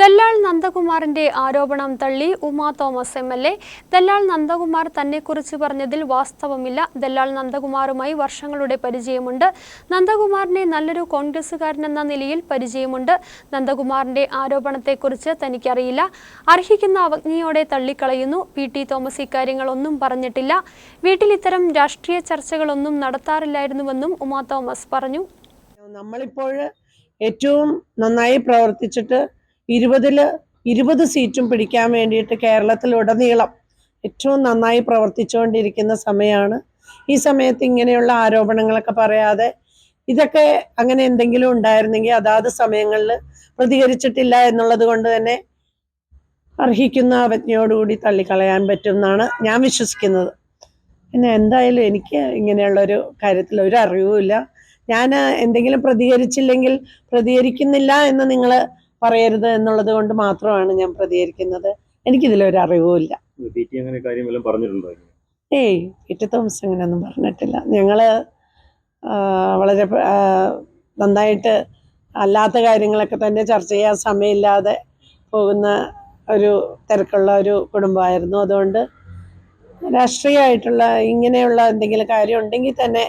ദല്ലാൾ നന്ദകുമാറിന്റെ ആരോപണം തള്ളി Uma Thomas M L A. ദല്ലാൾ Nandakumar തന്നെക്കുറിച്ച് പറഞ്ഞതിൽ വാസ്തവമില്ല. ദല്ലാൾ നന്ദകുമാറുമായി വർഷങ്ങളുടെ പരിചയമുണ്ട്. നന്ദകുമാറിനെ നല്ലൊരു കോൺഗ്രസുകാരനെന്ന നിലയിൽ പരിചയമുണ്ട്. നന്ദകുമാറിന്റെ ആരോപണത്തെക്കുറിച്ച് തനിക്കറിയില്ല. അർഹിക്കുന്ന അവജ്ഞയോടെ തള്ളിക്കളയുന്നു. പി ടി തോമസ് ഇക്കാര്യങ്ങളൊന്നും പറഞ്ഞിട്ടില്ല. വീട്ടിൽ ഇത്തരം രാഷ്ട്രീയ ചർച്ചകളൊന്നും നടത്താറില്ലായിരുന്നുവെന്നും ഉമാ തോമസ് പറഞ്ഞു. നമ്മളിപ്പോൾ ഏറ്റവും നന്നായി പ്രവർത്തിച്ചിട്ട് ഇരുപതിൽ ഇരുപത് സീറ്റും പിടിക്കാൻ വേണ്ടിയിട്ട് കേരളത്തിലുടനീളം ഏറ്റവും നന്നായി പ്രവർത്തിച്ചുകൊണ്ടിരിക്കുന്ന സമയമാണ് ഈ സമയത്ത് ഇങ്ങനെയുള്ള ആരോപണങ്ങളൊക്കെ പറയാതെ ഇതൊക്കെ അങ്ങനെ എന്തെങ്കിലും ഉണ്ടായിരുന്നെങ്കിൽ അതാത് സമയങ്ങളിൽ പ്രതികരിച്ചിട്ടില്ല എന്നുള്ളത് കൊണ്ട് തന്നെ അർഹിക്കുന്ന അവജ്ഞയോടുകൂടി തള്ളിക്കളയാൻ പറ്റും എന്നാണ് ഞാൻ വിശ്വസിക്കുന്നത്. പിന്നെ എന്തായാലും എനിക്ക് ഇങ്ങനെയുള്ളൊരു കാര്യത്തിൽ ഒരു അറിവുമില്ല. ഞാൻ എന്തെങ്കിലും പ്രതികരിച്ചില്ലെങ്കിൽ പ്രതികരിക്കുന്നില്ല എന്ന് നിങ്ങൾ പറയരുത് എന്നുള്ളത് കൊണ്ട് മാത്രമാണ് ഞാൻ പ്രതികരിക്കുന്നത്. എനിക്കിതിലൊരു അറിവുമില്ല ഏയ് ഇറ്റി തോമസ് അങ്ങനെയൊന്നും പറഞ്ഞിട്ടില്ല. ഞങ്ങൾ വളരെ നന്നായിട്ട് അല്ലാത്ത കാര്യങ്ങളൊക്കെ തന്നെ ചർച്ച ചെയ്യാൻ സമയമില്ലാതെ പോകുന്ന ഒരു തിരക്കുള്ള ഒരു കുടുംബമായിരുന്നു. അതുകൊണ്ട് രാഷ്ട്രീയമായിട്ടുള്ള ഇങ്ങനെയുള്ള എന്തെങ്കിലും കാര്യം ഉണ്ടെങ്കിൽ തന്നെ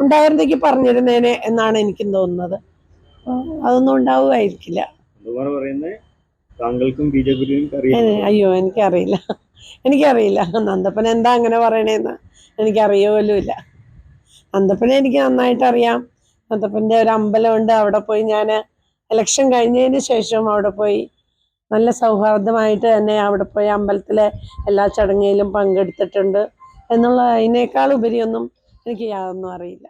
ഉണ്ടായിരുന്നെങ്കിൽ പറഞ്ഞിരുന്നേനെ എന്നാണ് എനിക്കും തോന്നുന്നത്. അതൊന്നും ഉണ്ടാവുമായിരിക്കില്ല അതുപോലെ പറയുന്നത് താങ്കൾക്കും ബി ജെ പിക്കും അറിയാം ഏ, അയ്യോ എനിക്കറിയില്ല. എനിക്കറിയില്ല. നന്ദപ്പൻ എന്താ അങ്ങനെ പറയണേന്ന് എനിക്കറിയുമല്ലോ പോലുമില്ല നന്ദപ്പനെ എനിക്ക് നന്നായിട്ട് അറിയാം നന്ദപ്പന്റെ ഒരു അമ്പലമുണ്ട്. അവിടെ പോയി ഞാൻ ഇലക്ഷൻ കഴിഞ്ഞതിന് ശേഷം അവിടെ പോയി നല്ല സൗഹാർദ്ദമായിട്ട് തന്നെ അവിടെ പോയി അമ്പലത്തിലെ എല്ലാ ചടങ്ങിലും പങ്കെടുത്തിട്ടുണ്ട്. എന്നുള്ള അതിനേക്കാൾ ഉപരിയൊന്നും എനിക്ക് യാതൊന്നും അറിയില്ല.